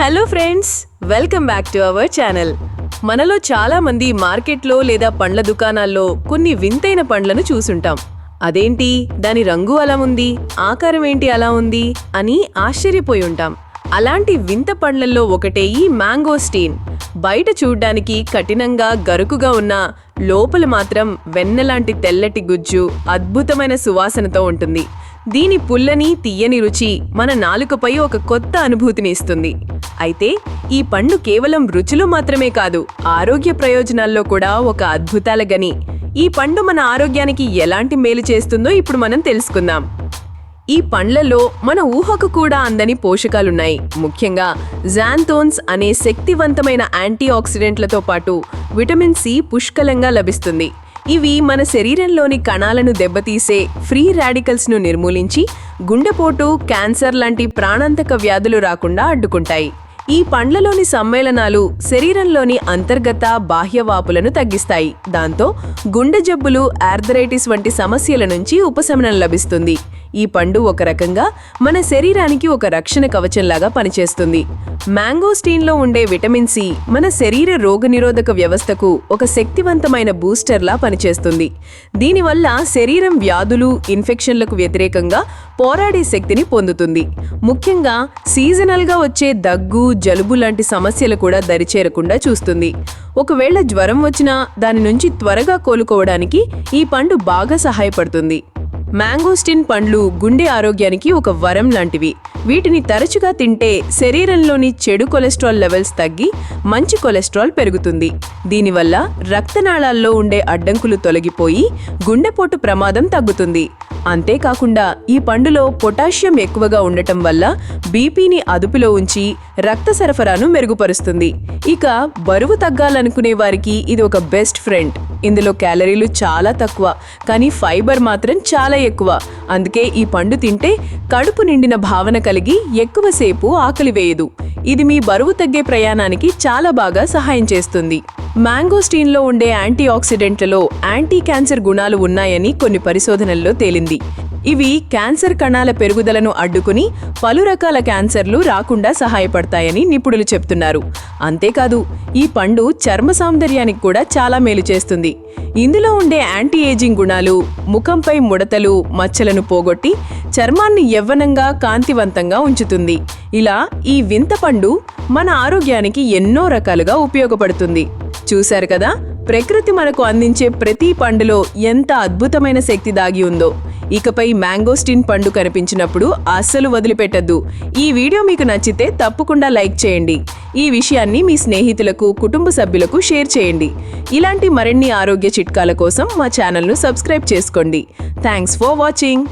Hello friends welcome back to our channel మనలో చాలా మంది మార్కెట్లో లేదా పండ్ల దుకాణాల్లో కొన్ని వింతైన పండ్లను చూసుంటాం. అదేంటి? దాని రంగు అలా ఉంది ఆకారం ఏంటి అలా ఉంది అని ఆశ్చర్యపోయి ఉంటాం. అలాంటి వింత పండ్లలో ఒకటే ఈ మ్యాంగోస్టీన్ బయట చూడ్డానికి కఠినంగా గరుకుగా ఉన్న లోపల మాత్రం వెన్నలాంటి తెల్లటి గుజ్జు అద్భుతమైన సువాసనతో ఉంటుంది. దీని పుల్లని తీయని రుచి మన నాలుకపై ఒక కొత్త అనుభూతిని ఇస్తుంది. అయితే ఈ పండు కేవలం రుచులు మాత్రమే కాదు ఆరోగ్య ప్రయోజనాల్లో కూడా ఒక అద్భుతాల గని. ఈ పండు మన ఆరోగ్యానికి ఎలాంటి మేలు చేస్తుందో ఇప్పుడు మనం తెలుసుకుందాం. ఈ పండ్లలో మన ఊహకు కూడా అందని పోషకాలున్నాయి. ముఖ్యంగా జాంతోన్స్ అనే శక్తివంతమైన యాంటీ ఆక్సిడెంట్లతో పాటు విటమిన్ సి పుష్కలంగా లభిస్తుంది. ఇవి మన శరీరంలోని కణాలను దెబ్బతీసే ఫ్రీ రాడికల్స్ను నిర్మూలించి గుండెపోటు క్యాన్సర్ లాంటి ప్రాణాంతక వ్యాధులు రాకుండా అడ్డుకుంటాయి. ఈ పండ్లలోని సమ్మేళనాలు శరీరంలోని అంతర్గత బాహ్య వాపులను తగ్గిస్తాయి. దాంతో గుండె జబ్బులు ఆర్థరైటిస్ వంటి సమస్యల నుంచి ఉపశమనం లభిస్తుంది. ఈ పండు ఒక రకంగా మన శరీరానికి ఒక రక్షణ కవచంలాగా పనిచేస్తుంది. మ్యాంగోస్టీన్లో ఉండే విటమిన్ సి మన శరీర రోగనిరోధక వ్యవస్థకు ఒక శక్తివంతమైన బూస్టర్లా పనిచేస్తుంది. దీనివల్ల శరీరం వ్యాధులు ఇన్ఫెక్షన్లకు వ్యతిరేకంగా పోరాడే శక్తిని పొందుతుంది. ముఖ్యంగా సీజనల్గా వచ్చే దగ్గు జలుబు లాంటి సమస్యలు కూడా దరిచేరకుండా చూస్తుంది. ఒకవేళ జ్వరం వచ్చినా దాని నుంచి త్వరగా కోలుకోవడానికి ఈ పండు బాగా సహాయపడుతుంది. మ్యాంగోస్టిన్ పండ్లు గుండె ఆరోగ్యానికి ఒక వరం లాంటివి. వీటిని తరచుగా తింటే శరీరంలోని చెడు కొలెస్ట్రాల్ లెవెల్స్ తగ్గి మంచి కొలెస్ట్రాల్ పెరుగుతుంది. దీనివల్ల రక్తనాళాల్లో ఉండే అడ్డంకులు తొలగిపోయి గుండెపోటు ప్రమాదం తగ్గుతుంది. అంతేకాకుండా ఈ పండులో పొటాషియం ఎక్కువగా ఉండటం వల్ల బీపీని అదుపులో ఉంచి రక్త సరఫరాను మెరుగుపరుస్తుంది. ఇక బరువు తగ్గాలనుకునే వారికి ఇది ఒక బెస్ట్ ఫ్రెండ్. ఇందులో క్యాలరీలు చాలా తక్కువ కానీ ఫైబర్ మాత్రం చాలా ఎక్కువ. అందుకే ఈ పండు తింటే కడుపు నిండిన భావన కలిగి ఎక్కువసేపు ఆకలి వేయదు. ఇది మీ బరువు తగ్గే ప్రయాణానికి చాలా బాగా సహాయం చేస్తుంది. మ్యాంగోస్టీన్లో ఉండే యాంటీ ఆక్సిడెంట్లలో యాంటీ క్యాన్సర్ గుణాలు ఉన్నాయని కొన్ని పరిశోధనల్లో తేలింది. ఇవి క్యాన్సర్ కణాల పెరుగుదలను అడ్డుకుని పలు రకాల క్యాన్సర్లు రాకుండా సహాయపడతాయని నిపుణులు చెప్తున్నారు. అంతేకాదు ఈ పండు చర్మ సౌందర్యానికి కూడా చాలా మేలు చేస్తుంది. ఇందులో ఉండే యాంటీ ఏజింగ్ గుణాలు ముఖంపై ముడతలు మచ్చలను పోగొట్టి చర్మాన్ని యవ్వనంగా కాంతివంతంగా ఉంచుతుంది. ఇలా ఈ వింత పండు మన ఆరోగ్యానికి ఎన్నో రకాలుగా ఉపయోగపడుతుంది. చూశారు కదా? ప్రకృతి మనకు అందించే ప్రతి పండులో ఎంత అద్భుతమైన శక్తి దాగి ఉందో. ఇకపై మ్యాంగోస్టిన్ పండు కనిపించినప్పుడు అస్సలు వదిలిపెట్టద్దు. ఈ వీడియో మీకు నచ్చితే తప్పకుండా లైక్ చేయండి. ఈ విషయాన్ని మీ స్నేహితులకు కుటుంబ సభ్యులకు షేర్ చేయండి. ఇలాంటి మరిన్ని ఆరోగ్య చిట్కాల కోసం మా ఛానల్ను సబ్స్క్రైబ్ చేసుకోండి. Thanks for watching.